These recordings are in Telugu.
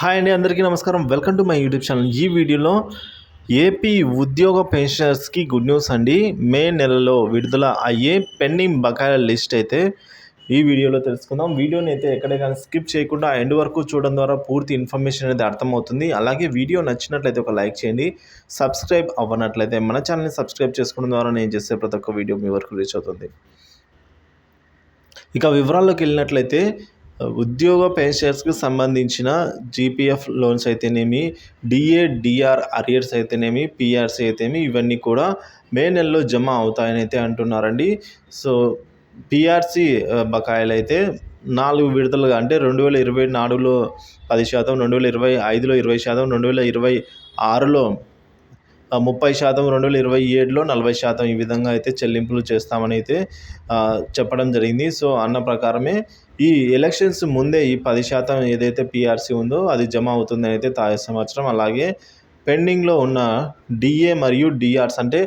హాయ్ అండి అందరికీ నమస్కారం. Welcome to my YouTube channel. ఈ వీడియోలో ఏపీ ఉద్యోగ పెన్షనర్స్కి గుడ్ న్యూస్ అండి. మే నెలలో విడుదల అయ్యే పెండింగ్ బకాయిల లిస్ట్ అయితే ఈ వీడియోలో తెలుసుకుందాం. వీడియోని అయితే ఎక్కడే కానీ స్కిప్ చేయకుండా ఎండ్ వరకు చూడడం ద్వారా పూర్తి ఇన్ఫర్మేషన్ అనేది అర్థమవుతుంది. అలాగే వీడియో నచ్చినట్లయితే ఒక లైక్ చేయండి. సబ్స్క్రైబ్ అవ్వనట్లయితే మన ఛానల్ని సబ్స్క్రైబ్ చేసుకోవడం ద్వారా నేను చేసే ప్రతి ఒక్క వీడియో మీ వరకు రీచ్ అవుతుంది. ఇక వివరాల్లోకి వెళ్ళినట్లయితే ఉద్యోగ పెన్షన్స్కి సంబంధించిన జీపీఎఫ్ లోన్స్ అయితేనేమి డిఏ డిఆర్ అరియర్స్ అయితేనేమి పిఆర్సీ అయితేనేమి ఇవన్నీ కూడా మే నెలలో జమ అవుతాయని అయితే అంటున్నారండి. సో పిఆర్సీ బకాయిలు అయితే నాలుగు విడతలుగా అంటే రెండు వేల ఇరవై నాలుగులో పది శాతం రెండు వేల ఇరవై ఐదులో ఇరవై శాతం రెండు వేల ఇరవై ఆరులో ముప్పై శాతం రెండు వేల ఇరవై ఏడులో నలభై శాతం ఈ విధంగా అయితే చెల్లింపులు చేస్తామని అయితే చెప్పడం జరిగింది. సో అన్న ప్రకారమే ఈ ఎలక్షన్స్ ముందే ఈ పది శాతం ఏదైతే పిఆర్సీ ఉందో అది జమ అవుతుందని అయితే తాజా సమాచారం. అలాగే పెండింగ్లో ఉన్న డిఏ మరియు డిఆర్స్ అంటే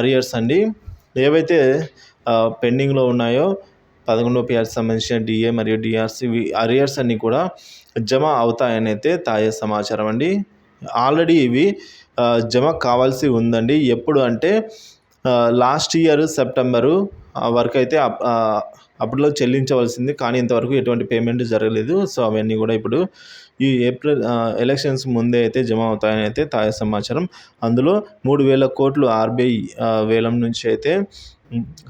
అరియర్స్ అండి. ఏవైతే పెండింగ్లో ఉన్నాయో పదకొండో పిఆర్సీ సంబంధించిన డిఏ మరియు డిఆర్సి అరియర్స్ అన్నీ కూడా జమ అవుతాయని అయితే తాజా సమాచారం అండి. ఆల్రెడీ ఇవి జమ కావాల్సి ఉందండి. ఎప్పుడు అంటే లాస్ట్ ఇయర్ సెప్టెంబరు వరకు అయితే అప్- అప్పట్లో చెల్లించవలసింది. కానీ ఇంతవరకు ఎటువంటి పేమెంట్ జరగలేదు. సో అవన్నీ కూడా ఇప్పుడు ఈ ఏప్రిల్ ఎలక్షన్స్ ముందే అయితే జమ అవుతాయని అయితే తాజా సమాచారం. అందులో మూడు వేల కోట్లు ఆర్బీఐ వేలం నుంచి అయితే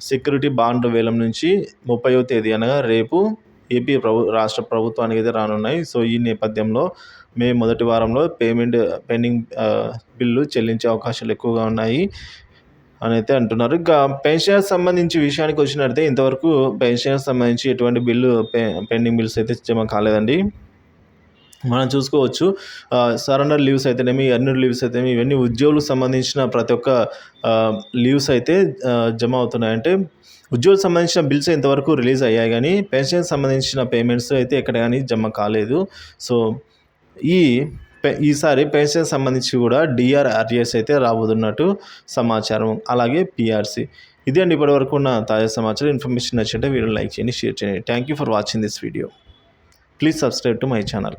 సెక్యూరిటీ బాండ్ వేలం నుంచి ముప్పైవ తేదీ అనగా రేపు ఏపీ ప్రభు రాష్ట్ర ప్రభుత్వానికి అయితే రానున్నాయి. సో ఈ నేపథ్యంలో మే మొదటి వారంలో పేమెంట్ పెండింగ్ బిల్లు చెల్లించే అవకాశాలు ఎక్కువగా ఉన్నాయి అని అయితే అంటున్నారు. ఇంకా పెన్షన్ సంబంధించి విషయానికి వచ్చినట్లయితే ఇంతవరకు పెన్షన్ సంబంధించి ఎటువంటి బిల్లు పె పెండింగ్ బిల్స్ అయితే జమ కాలేదండి. మనం చూసుకోవచ్చు. సరెండర్ లీవ్స్ అయితేనేమి ఎర్నర్ లీవ్స్ అయితేనేమి ఇవన్నీ ఉద్యోగులకు సంబంధించిన ప్రతి ఒక్క లీవ్స్ అయితే జమ అవుతున్నాయి. అంటే ఉద్యోగులకు సంబంధించిన బిల్స్ ఇంతవరకు రిలీజ్ అయ్యాయి కానీ పెన్షన్ సంబంధించిన పేమెంట్స్ అయితే ఎక్కడ కానీ జమ కాలేదు. సో ఈ ఈసారి పెన్షన్ సంబంధించి కూడా డిఆర్ఆర్ఎస్ అయితే రాబోతున్నట్టు సమాచారం. అలాగే పిఆర్సీ. ఇదే అండి ఇప్పటివరకు ఉన్న తాజా సమాచారం. ఇన్ఫర్మేషన్ నచ్చింటే వీడియో లైక్ చేయండి షేర్ చేయండి. Thank you for watching this video. Please subscribe to my channel.